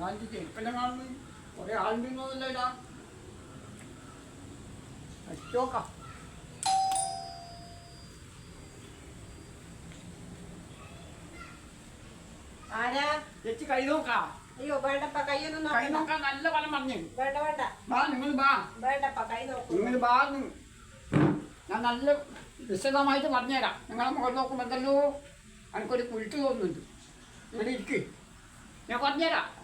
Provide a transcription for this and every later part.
ഞാൻ ചെരുപ്പെല്ലാം കാണുന്നു. കുറേ ആളുണ്ടെന്നല്ല ഇടാ നോക്കാം ആരാ? ചേച്ചി കൈ നോക്കാം. അയ്യോ വേണ്ടപ്പ കൈയൊന്നും കൈ നോക്കണ്ട. നോക്കാൻ നല്ല ഫലം പറഞ്ഞു വേണ്ട വേണ്ട. വാ നിങ്ങൾ വാ. വേണ്ടപ്പ കൈ നോക്കൂ. നിങ്ങൾ വാ നി- ഞാൻ നല്ല വിശദമായിട്ട് പറഞ്ഞുതരാം. നിങ്ങളെ മുഖം നോക്കുമ്പോൾ എന്തല്ലോ? എനിക്കൊരു കുരുട്ട് തോന്നുന്നുണ്ട്. ഇവിടെ ഇരിക്ക്. ഞാൻ പറഞ്ഞുതരാം.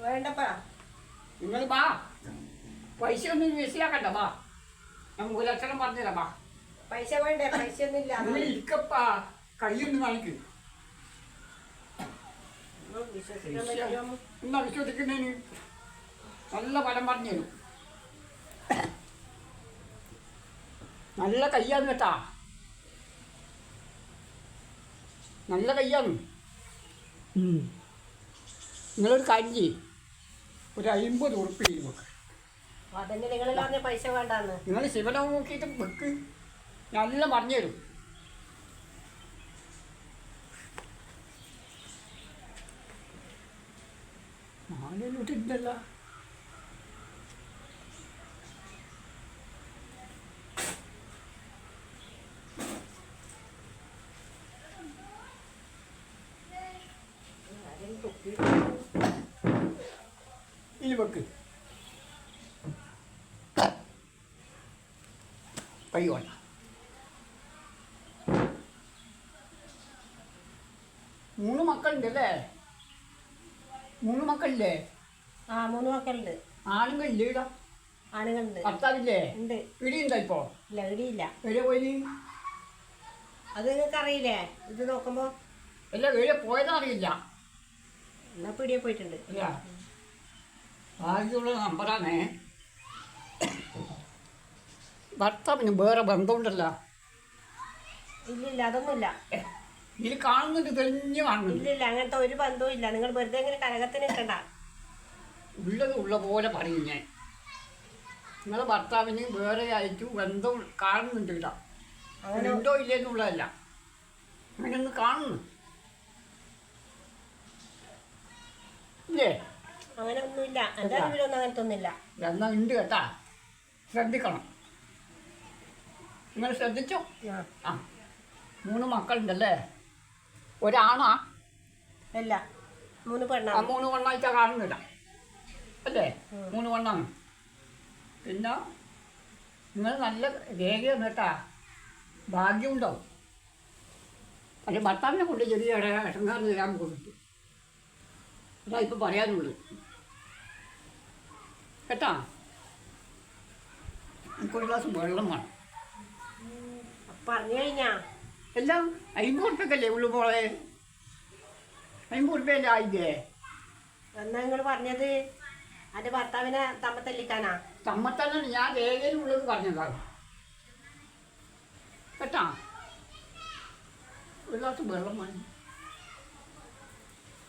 വേണ്ടപ്പ. നിങ്ങൾ ബാ പൈസ ഒന്നും വിസിലാക്കണ്ട ബാ ഞാൻ മൂലക്ഷരം പറഞ്ഞുതരാം ബാ പൈസ വേണ്ടേ? പൈസ ഒന്നും ഇല്ല നിങ്ങൾ ഇരിക്കപ്പാ കയ്യൊന്നും കാണിക്ക് എന്നാ വിശ്വസിക്കുന്നതിന് നല്ല ഫലം പറഞ്ഞു തരും. നല്ല കയ്യാന്ന് കേട്ടാ. നല്ല കയ്യാന്ന്. ഉം. നിങ്ങളൊരു കാര്യം ചെയ്യ്. ഒരു അമ്പത് ഉറുപ്പ് വെക്ക്. അതന്നെ നിങ്ങൾ പറഞ്ഞ പൈസ വേണ്ടാന്ന്. നിങ്ങൾ ശിവനെ നോക്കിയിട്ട് വെക്ക്. നല്ല പറഞ്ഞു തരും നാലിട്ടില്ല ആരെങ്കിലും തുപ്പി ഇനി വെക്ക്. കൈ വേണ്ട മൂന്ന് മക്കളുണ്ടല്ലേ? മൂന്ന് മക്കളില്ലേ? ആ മൂന്ന് മക്കളുണ്ട്. ആണുങ്ങളില്ലേ ഇടാ ആണുങ്ങളുണ്ട്. ഭർത്താവില്ലേ? ഉണ്ട്. ഇടിയുണ്ടോ ഇപ്പോ? ഇല്ല ഇടിയില്ല എവിടെ പോയി അത് നിങ്ങൾക്ക് അറിയില്ലേ? ഇത് നോക്കുമ്പോ അല്ല എവിടെ പോയതറിയില്ല. എന്നാ പിടിയെ പോയിട്ടുണ്ട്. അല്ല ഭാഗ്യമുള്ള നമ്പറാണേ. ഭർത്താവിന് വേറെ ബന്ധമുണ്ടല്ലോ. ഇല്ലില്ല അതൊന്നുമില്ല. ഇതിൽ കാണുന്നുണ്ട് തെളിഞ്ഞു കാണുന്നുണ്ട്. ഇല്ലില്ല അങ്ങനത്തെ ഒരു ബന്ധവും ഇല്ല. നിങ്ങൾ വെറുതെ ഇങ്ങനെ കലകത്തിന് ഇട്ടണ്ട. ഉള്ളത് ഉള്ള പോലെ പറയും ഞാൻ. നിങ്ങളെ ഭർത്താവിന് വേറെ അയച്ചു ബന്ധം കാണുന്നുണ്ട് ഇല്ല അങ്ങനെ ഉണ്ടോ ഇല്ലെന്നുള്ളതല്ല അങ്ങനെ ഒന്ന് കാണുന്നു ഇല്ലേ അങ്ങനെ ഒന്നുമില്ല എന്റെ അറിവിലൊന്നും അങ്ങനത്തെ ഒന്നുമില്ല എന്നാ ഉണ്ട് കേട്ടാ. ശ്രദ്ധിക്കണം. നിങ്ങൾ ശ്രദ്ധിച്ചോ? ആ. മൂന്ന് മക്കളുണ്ടല്ലേ? ഒരാണാ? അല്ല മൂന്ന് പെണ്ണാ. പെണ്ണാണ് മൂന്ന് പെണ്ണായിട്ട് കാണുന്നില്ല. അല്ലേ? മൂന്ന് പെണ്ണാണ്. പിന്നെ നിങ്ങൾ നല്ല രേഖയാണ് കേട്ടാ. ഭാഗ്യമുണ്ടാവും പക്ഷെ ഭർത്താവിനെ കൊണ്ട് ചെറിയ ഇടങ്ങാറ് തരാൻ കൊടുത്തു അതാ ഇപ്പം പറയാനുള്ളത്. കേട്ടാ? എനിക്കൊരു ഗ്ലാസ് വെള്ളം വേണം. പറഞ്ഞു കഴിഞ്ഞാ? എല്ലാം അമ്പത് ഉറുപ്പ്യക്കല്ലേ ഉള്ളു പോളെ അമ്പത് ഉറുപ്പ്യല്ലേ ആയില്ലേ? എന്നാ നിങ്ങൾ പറഞ്ഞത്? എന്റെ ഭർത്താവിനെ തമ്മത്തല്ലിക്കാനാ തമ്മത്തല്ലാണ് ഞാൻ രേഖയിൽ ഉള്ളത് പറഞ്ഞതാണ് കേട്ടാ? ഒരു ഗ്ലാസ് വെള്ളം വേണം.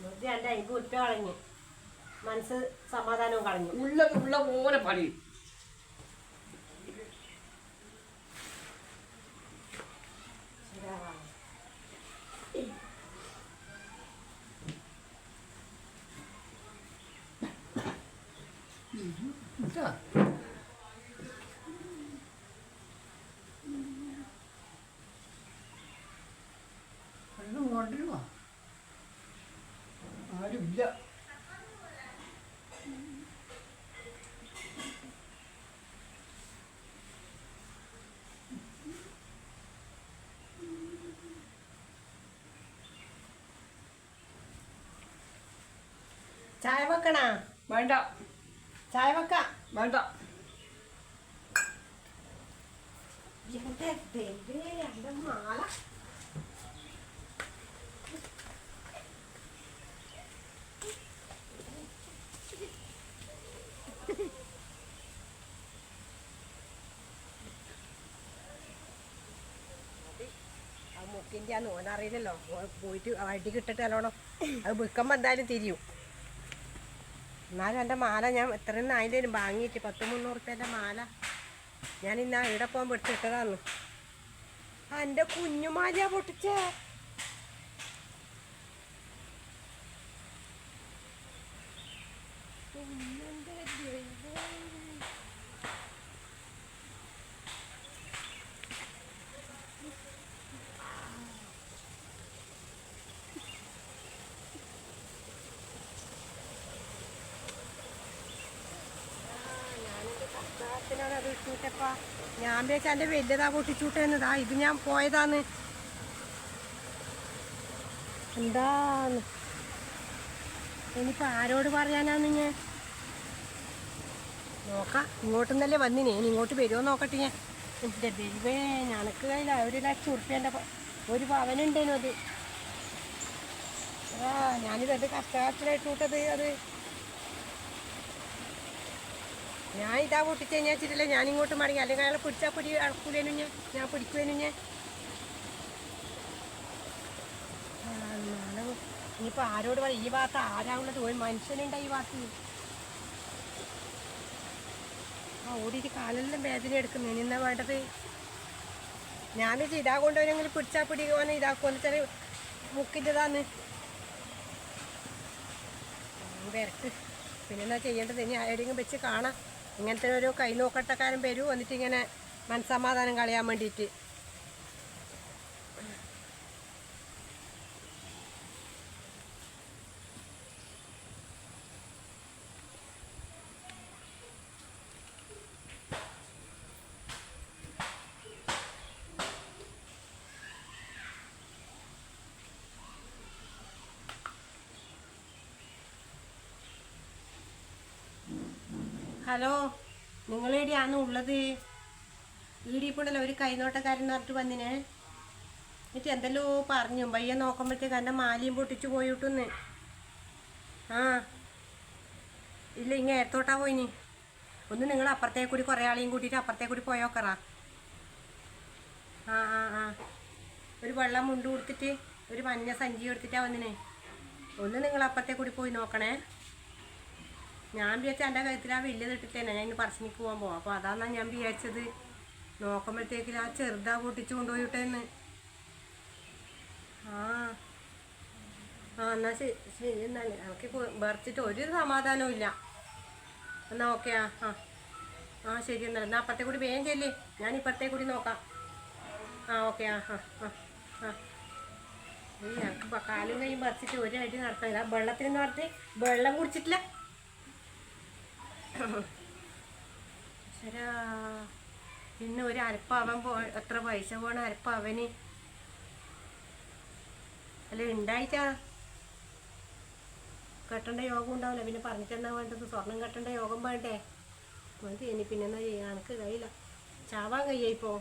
എന്റെ എന്റെ റുപ്യ കളഞ്ഞു. മനസ്സ് സമാധാനവും കളഞ്ഞു. ഉള്ളത് ഉള്ള പോലെ പണി. കൊണ്ടുവരുമോ ആരുമില്ല. ചായ വെക്കണാ? വേണ്ട. ചായ വെക്ക? വേണ്ട. മാല. ആ മുക്കിന്റെ ആ നോനറിയില്ലല്ലോ പോയിട്ട് വണ്ടി കിട്ടിട്ട് നല്ലോണം അത് വിൽക്കുമ്പോൾ എന്തായാലും തിരിയും. എന്നാലും എന്റെ മാല ഞാൻ എത്രയും നായിലും വാങ്ങിയിട്ട് പത്ത് മുന്നൂറ് രൂപേന്റെ മാല. ഞാൻ ഇന്ന് ഇവിടെ പോകാൻ ആ എന്റെ കുഞ്ഞുമാലിയാ പൊട്ടിച്ചേ. ഇട്ടൂട്ടപ്പാ ഞാൻ വിചാരിച്ച എന്റെ വലിയതാ പൊട്ടിച്ചൂട്ടേന്നതാ ഇത് ഞാൻ പോയതാന്ന്. എന്താന്ന്? ഇനിയിപ്പോൾ ആരോട് പറയാനാന്ന് ഞാൻ? നോക്കാം. ഇങ്ങോട്ടുന്നല്ലേ വന്നിനി ഇനി ഇങ്ങോട്ട് വരുമോ നോക്കട്ടെ ഞാൻ. എന്റെ ദൈവേ ഞണക്ക് കയ്യില ഒരു ലക്ഷം ഉറുപ്പ്യന്റെ ഒരു പവനുണ്ടേനു അത്. ആ ഞാനിത് എന്ത് കഷ്ടകാലത്തിലായിട്ടൂട്ടത് അത്? ഞാൻ ഇതാ പൊട്ടിച്ച് കഴിഞ്ഞാൽ വെച്ചിട്ടില്ല ഞാൻ ഇങ്ങോട്ട് മടങ്ങി. അല്ലെങ്കിൽ അയാളെ പിടിച്ചാൽ പിടി അടക്കൂലേനു ഞാൻ. ഞാൻ പിടിക്കുവേനു ഞാൻ. ഇനിയിപ്പോൾ ആരോട് പറയും ഈ ഭാഗത്ത് ആരാളുള്ളത് ഒരു മനുഷ്യനുണ്ട് ഈ ഭാഗത്ത്. ആ ഓടിയിട്ട് കാലെല്ലാം വേദന എടുക്കുന്നു. ഇനി എന്നാ വേണ്ടത്? ഞാൻ വെച്ചാൽ ഇതാ കൊണ്ടുപോയെങ്കിൽ പിടിച്ചാൽ പിടിക്കുവാൻ ഇതാക്കുമെന്ന് വെച്ചാൽ മുക്കിന്റെതാന്ന് വരട്ട്. പിന്നെന്താ ചെയ്യേണ്ടത്? ഇനി ആരെങ്കിലും വെച്ച് കാണാം. ഇങ്ങനത്തെ ഒരു കൈ നോക്കട്ടക്കാരൻ വരൂ എന്നിട്ട് ഇങ്ങനെ മനസ്സമാധാനം കളയാൻ വേണ്ടിയിട്ട്. ഹലോ നിങ്ങൾ എവിടെയാണ് ഉള്ളത് ഈടിപ്പുണ്ടല്ലോ ഒരു കൈനോട്ടക്കാരൻ പറഞ്ഞിട്ട് വന്നിനെ. എന്നിട്ട് എന്തെല്ലോ പറഞ്ഞു. പയ്യ നോക്കുമ്പോഴത്തേക്ക് എന്റെ മാലിയും പൊട്ടിച്ചു പോയിട്ടെന്ന്. ആ ഇല്ല ഇങ്ങ ഏത്തോട്ടാ പോയിനി. ഒന്ന് നിങ്ങൾ അപ്പുറത്തേ കൂടി കുറേ ആളെയും കൂട്ടിയിട്ട് അപ്പുറത്തേ കൂടി പോയോക്കറ. ആ ആ ആ. ഒരു വെള്ളം മുണ്ട് കൊടുത്തിട്ട് ഒരു മഞ്ഞ സഞ്ചി എടുത്തിട്ടാ വന്നിനെ. ഒന്ന് നിങ്ങൾ അപ്പുറത്തേ കൂടി പോയി നോക്കണേ. ഞാൻ വിചാരിച്ച എന്റെ കഴുത്തിൽ ആ വലിയ ഇട്ടിട്ടേനെ. ഞാൻ ഇനി പറശ്ശിനിക്ക് പോകാൻ പോകാം അപ്പോൾ അതാണ് ഞാൻ വിചാരിച്ചത്. നോക്കുമ്പോഴത്തേക്കിൽ ആ ചെറുതാ പൊട്ടിച്ചു കൊണ്ടുപോയിട്ടേന്ന്. ആ. ആ എന്നാൽ ശരി. ശരി എന്നാൽ എനിക്ക് ബർച്ചിട്ട് ഒരു സമാധാനവും ഇല്ല. എന്നാൽ ഓക്കെ ആ ആ. ആ ശരി എന്നാൽ എന്നാൽ അപ്പുറത്തെ കൂടി വേഗം ചെല്ലേ. ഞാൻ ഇപ്പുറത്തേ കൂടി നോക്കാം. ആ ഓക്കെ ആ ആ ആ ആ. ഞങ്ങൾക്ക് കാലും കൈയും പറിച്ചിട്ട് ഒരു അടി നടത്താനില്ല വെള്ളത്തിന് നടത്തി വെള്ളം കുടിച്ചിട്ടില്ല. പിന്നെ ഒരു അരപ്പവൻ പോ എത്ര പൈസ പോണ അരപ്പവന്? അല്ല ഉണ്ടായിട്ടാ കെട്ടേണ്ട യോഗം ഉണ്ടാവില്ല. പിന്നെ പറഞ്ഞിട്ടെന്നാ വേണ്ടത്? സ്വർണം കെട്ടേണ്ട യോഗം വേണ്ടേ? മതി ഇനി പിന്നെ എന്നാ ചെയ്യാൻ കഴിയില്ല. ചാവാൻ കഴിയ ഇപ്പോൾ